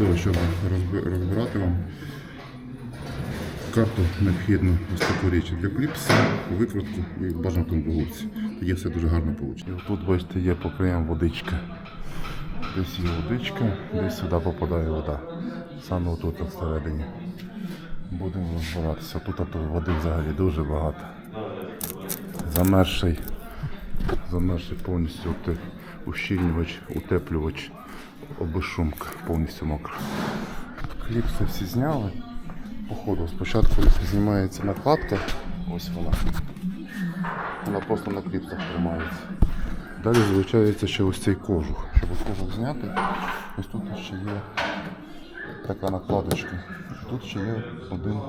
того, щоб розбирати вам карту, необхідно ось таку річ для кліпса, викрутку і бажано тумбогубці. Тоді все дуже гарно вийде. І тут, бачите, є по краям водичка. Десь є водичка, десь сюди попадає вода. Саме отут всередині. Будемо розбиратися. Тут а то води взагалі дуже багато. Замерший, замерший повністю ущільнювач, утеплювач, обешумка, повністю мокра. Кліпси всі зняли. Походу, спочатку знімається накладка, ось вона. Вона просто на кліпсах тримається. Далі залучається ще ось цей кожух. Щоб кожух зняти, ось тут ще є така накладочка. Тут ще є один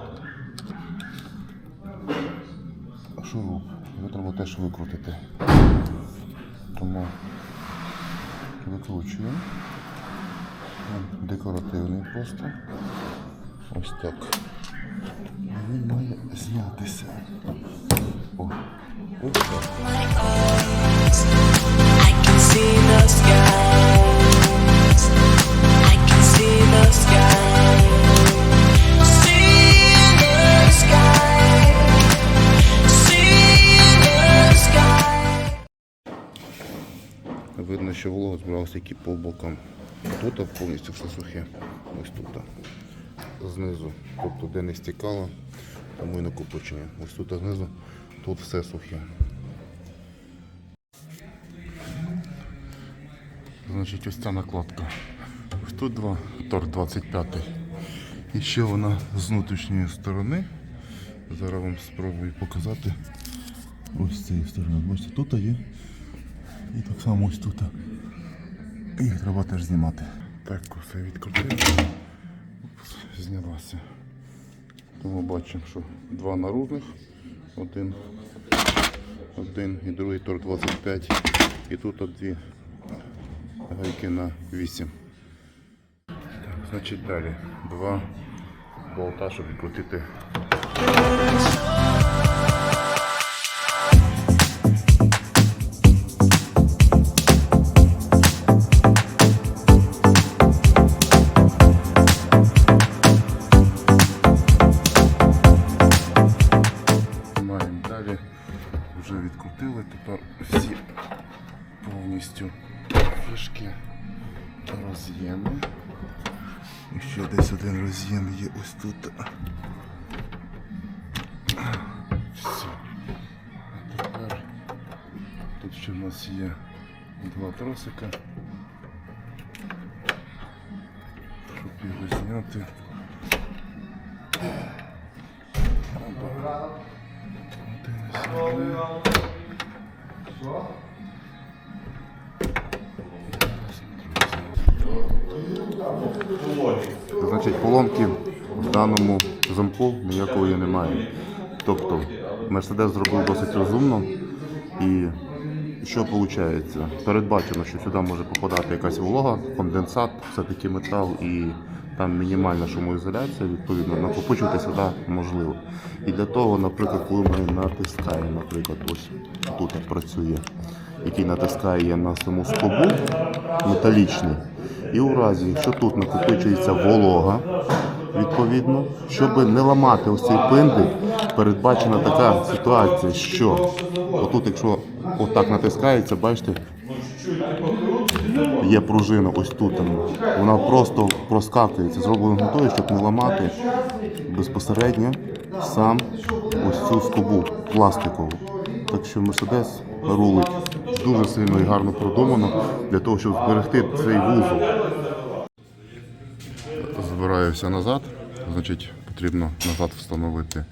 шуруп. Його треба теж викрутити. Тому викручуємо. Декоративний просто. Ось так. Він має знятися. О, ось так. Видно, що волога збиралася тільки по бокам. Тут повністю все сухе. Ось тут. Знизу. Тобто де не стікало, тому і накопичення. Ось тут знизу, тут все сухе. Значить, ось ця накладка. Ось тут два, торт 25. І ще вона з внутрішньої сторони. Зараз вам спробую показати. Ось з цієї сторони. Бачите, тут є і так само ось тут. Їх треба теж знімати. Так, все відкрутили. Знялася. Тому бачимо, що два наружних, один, один і другий тор 25. І тут дві гайки на 8. Так, значить далі. Два болта, щоб відкрутити роз'єми. І ще десь один роз'єм є ось тут. Все. А тепер тут ще в нас є два тросика. Щоб його зняти. Значить, поломки в даному замку ніякої немає. Тобто Мерседес зробив досить розумно і що виходить? Передбачено, що сюди може попадати якась волога, конденсат, все-таки метал і там мінімальна шумоізоляція, відповідно, накопичувати сюди можливо. І для того, наприклад, коли ми натискаємо, наприклад, ось тут працює, який натискає на саму скобу металічний. І у разі, якщо тут накопичується волога, відповідно, щоб не ламати ось цей пинди, передбачена така ситуація, що отут, якщо отак натискається, бачите, є пружина ось тут. там, Вона просто проскакується, зроблено того, щоб не ламати безпосередньо сам ось цю скобу пластикову. Так що Мерседес рулить дуже сильно і гарно продумано для того, щоб зберегти цей вузол. Збираю все назад, значить потрібно назад встановити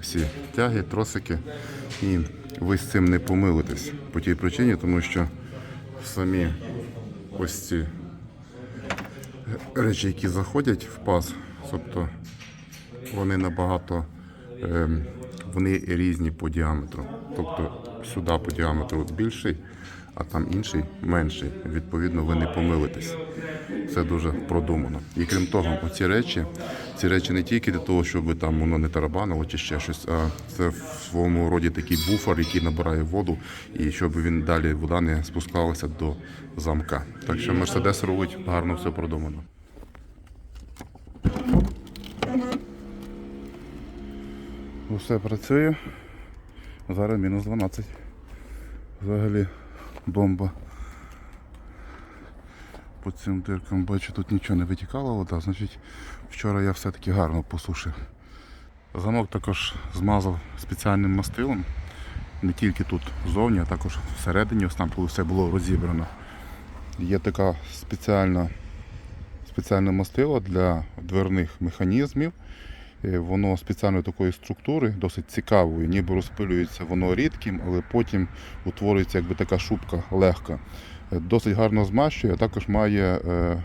всі тяги, тросики. І ви з цим не помилитесь по тій причині, тому що самі ось ці речі, які заходять в паз, тобто вони набагато ем, вони різні по діаметру. Тобто сюди по діаметру більший, а там інший менший. Відповідно, ви не помилитесь. Це дуже продумано. І крім того, оці речі, ці речі не тільки для того, щоб там воно не тарабанило чи ще щось, а це в своєму роді такий буфер, який набирає воду, і щоб він далі вода не спускалася до замка. Так що Мерседес робить гарно все продумано. Угу. Ну, Усе працює. Зараз мінус 12. Взагалі бомба. По цим диркам бачу, тут нічого не витікала вода, значить вчора я все-таки гарно посушив. Замок також змазав спеціальним мастилом. Не тільки тут ззовні, а також всередині, ось там, коли все було розібрано. Є така спеціальна, спеціальне мастило для дверних механізмів. Е, Воно спеціальної такої структури, досить цікавої, ніби розпилюється воно рідким, але потім утворюється якби така шубка легка. Е, Досить гарно змащує, а також має е,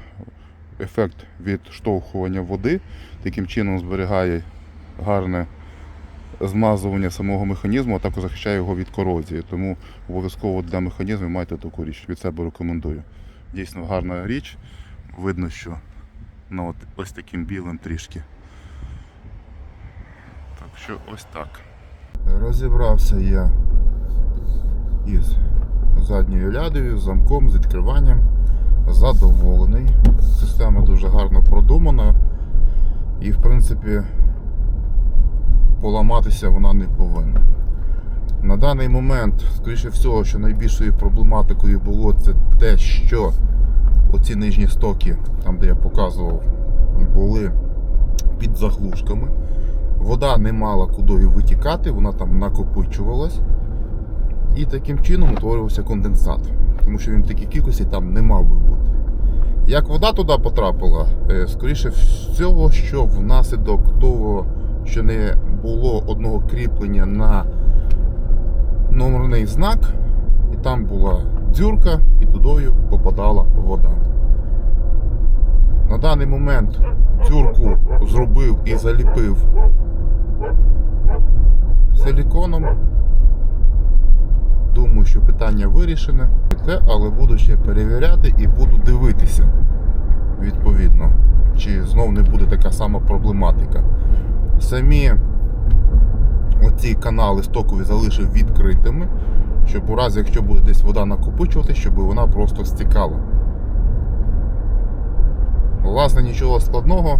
ефект відштовхування води, таким чином зберігає гарне змазування самого механізму, а також захищає його від корозії. Тому обов'язково для механізмів майте таку річ. Від себе рекомендую. Дійсно гарна річ. Видно, що ну, от, ось таким білим трішки. Що ось так. Розібрався я із задньою лядою, замком, з відкриванням. Задоволений. Система дуже гарно продумана. І в принципі поламатися вона не повинна. На даний момент, скоріше всього, що найбільшою проблематикою було це те, що оці нижні стоки, там де я показував, були під заглушками. Вода не мала куди витікати, вона там накопичувалась. І таким чином утворювався конденсат, тому що він такій кількості там не мав би бути. Як вода туди потрапила, е, скоріше всього, що внаслідок того, що не було одного кріплення на номерний знак, і там була дзюрка, і тудою попадала вода. На даний момент дзюрку зробив і заліпив силіконом. Думаю, що питання вирішене, але буду ще перевіряти і буду дивитися відповідно, чи знов не буде така сама проблематика. Самі оці канали стокові залишив відкритими, щоб у разі, якщо буде десь вода накопичувати, щоб вона просто стікала. Власне, нічого складного.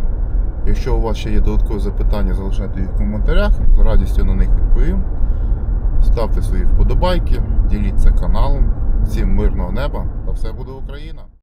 Якщо у вас ще є додаткові запитання, залишайте їх в коментарях, з радістю на них відповім. Ставте свої вподобайки, діліться каналом. Всім мирного неба та все буде Україна!